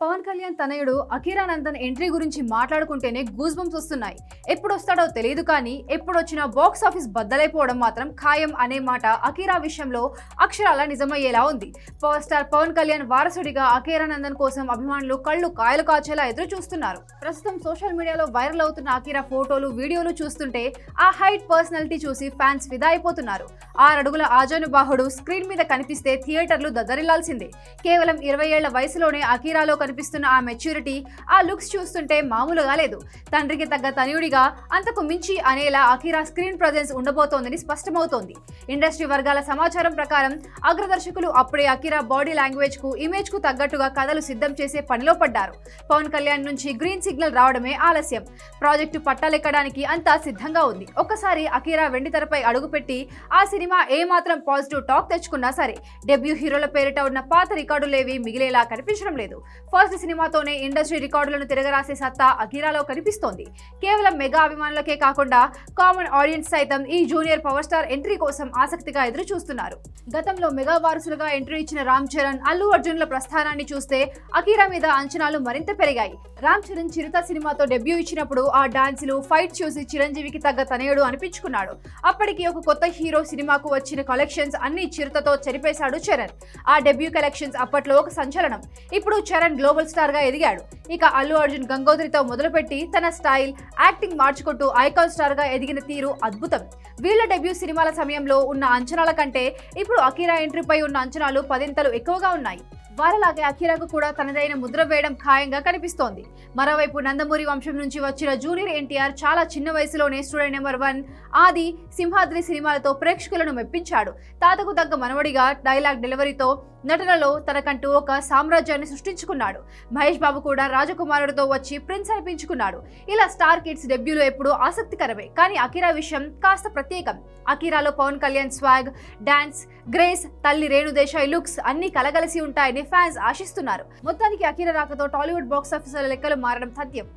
పవన్ కళ్యాణ్ తనయుడు అఖీరానందన్ ఎంట్రీ గురించి మాట్లాడుకుంటేనే goose bumps వస్తున్నాయి. ఎప్పుడు వస్తాడో తెలియదు కానీ ఎప్పుడు వచ్చినా బాక్స్ ఆఫీస్ బద్దలైపోవడం మాత్రం ఖాయం అనే మాట అఖీరా విషయంలో అక్షరాల నిజమయ్యేలా ఉంది. పవర్ స్టార్ పవన్ కళ్యాణ్ వారసుడిగా అఖీరానందన్ కోసం అభిమానులు కళ్ళు కాయలు కాచేలా ఎదురు చూస్తున్నారు ప్రస్తుతం సోషల్ మీడియాలో వైరల్ అవుతున్న అఖీరా ఫోటోలు వీడియోలు చూస్తుంటే ఆ హైట్ పర్సనాలిటీ చూసి ఫ్యాన్స్ ఫిదా అయిపోతున్నారు. ఆరడుగుల ఆజానుబాహుడు స్క్రీన్ మీద కనిపిస్తే థియేటర్లు దద్దరిల్లాల్సిందే కేవలం ఇరవై ఏళ్ళ వయసులోనే అఖీరాలో కనిపిస్తున్న ఆ మెచ్యూరిటీ ఆ లుక్స్ చూస్తుంటే మామూలుగా లేదు. తండ్రికి తగ్గ తనయుడిగా అంతకు మించి అనేలా అఖీరా స్క్రీన్ ప్రజెన్స్ ఉండబోతోందని స్పష్టమవుతోంది. ఇండస్ట్రీ వర్గాల సమాచారం ప్రకారం అగ్రదర్శకులు అప్పుడే అఖీరా బాడీ లాంగ్వేజ్కు ఇమేజ్కు తగ్గట్టుగా కథలు సిద్ధం చేసే పనిలో పడ్డారు. పవన్ కళ్యాణ్ నుంచి గ్రీన్ సిగ్నల్ రావడమే ఆలస్యం. ప్రాజెక్టు పట్టాలెక్కడానికి అంతా సిద్ధంగా ఉంది. ఒక్కసారి అఖీరా వెండి తెరపై అడుగుపెట్టి ఆ సినిమా ఏమాత్రం పాజిటివ్ టాక్ తెచ్చుకున్నా సరే డెబ్యూ హీరోల పేరిట ఉన్న పాత రికార్డులేవి మిగిలేలా కనిపించడం లేదు. ఫస్ట్ సినిమాతోనే ఇండస్ట్రీ రికార్డులను తిరగరాసే సత్తా అఖీరాలో కనిపిస్తోంది. కేవలం మెగా అభిమానులకే కాకుండా కామన్ ఆడియన్స్ సైతం ఈ జూనియర్ పవర్ స్టార్ ఎంట్రీ కోసం ఆసక్తిగా ఎదురు చూస్తున్నారు గతంలో మెగా వారసులుగా ఎంట్రీ ఇచ్చిన రామ్ చరణ్ అల్లు అర్జున్ల ప్రస్థానాన్ని చూస్తే అఖీరా మీద అంచనాలు మరింత పెరిగాయి. రామ్ చరణ్ చిరుత సినిమాతో డెబ్యూ ఇచ్చినప్పుడు ఆ డాన్సులు ఫైట్ చూసి చిరంజీవికి తగ్గ తనయుడు అనిపించుకున్నాడు. అప్పటికి ఒక కొత్త హీరో సినిమాకు వచ్చిన కలెక్షన్స్ అన్ని చిరుతతో చెరిపేశాడు చరణ్. ఆ డెబ్యూ కలెక్షన్స్ అప్పట్లో ఒక సంచలనం. ఇప్పుడు చరణ్ గ్లోబల్ స్టార్గా ఎదిగాడు. ఇక అల్లు అర్జున్ గంగోదరితో మొదలుపెట్టి తన స్టైల్ యాక్టింగ్ మార్చుకుంటూ ఐకాన్ స్టార్గా ఎదిగిన తీరు అద్భుతం. వీళ్ళ డెబ్యూ సినిమాల సమయంలో ఉన్న అంచనాల కంటే ఇప్పుడు అఖీరా ఎంట్రీపై ఉన్న అంచనాలు పదింతలు ఎక్కువగా ఉన్నాయి. వారలాగే అఖీరాకు కూడా తనదైన ముద్ర వేయడం ఖాయంగా కనిపిస్తోంది. మరోవైపు నందమూరి వంశం నుంచి వచ్చిన జూనియర్ ఎన్టీఆర్ చాలా చిన్న వయసులోనే స్టూడెంట్ నెంబర్ వన్ ఆది సింహాద్రి సినిమాలతో ప్రేక్షకులను మెప్పించాడు. తాతకు తగ్గ మనవడిగా డైలాగ్ డెలివరీతో నటనలో తనకంటూ ఒక సామ్రాజ్యాన్ని సృష్టించుకున్నాడు. మహేష్ బాబు కూడా రాజకుమారుడితో వచ్చి ప్రిన్స్ అనిపించుకున్నాడు. ఇలా స్టార్ కిడ్స్ డెబ్యూలో ఎప్పుడూ ఆసక్తికరమే. కానీ అకిరా విషయం కాస్త ప్రత్యేకం. అకిరాలో Pawan Kalyan swag dance grace తల్లి రేణుదేశాయ్ లుక్స్ అన్ని కలగలిసి ఉంటాయని ఫ్యాన్స్ ఆశిస్తున్నారు. మొత్తానికి అకిరా రాకతో టాలీవుడ్ బాక్స్ ఆఫీసుల లెక్కలు మారడం సత్యం.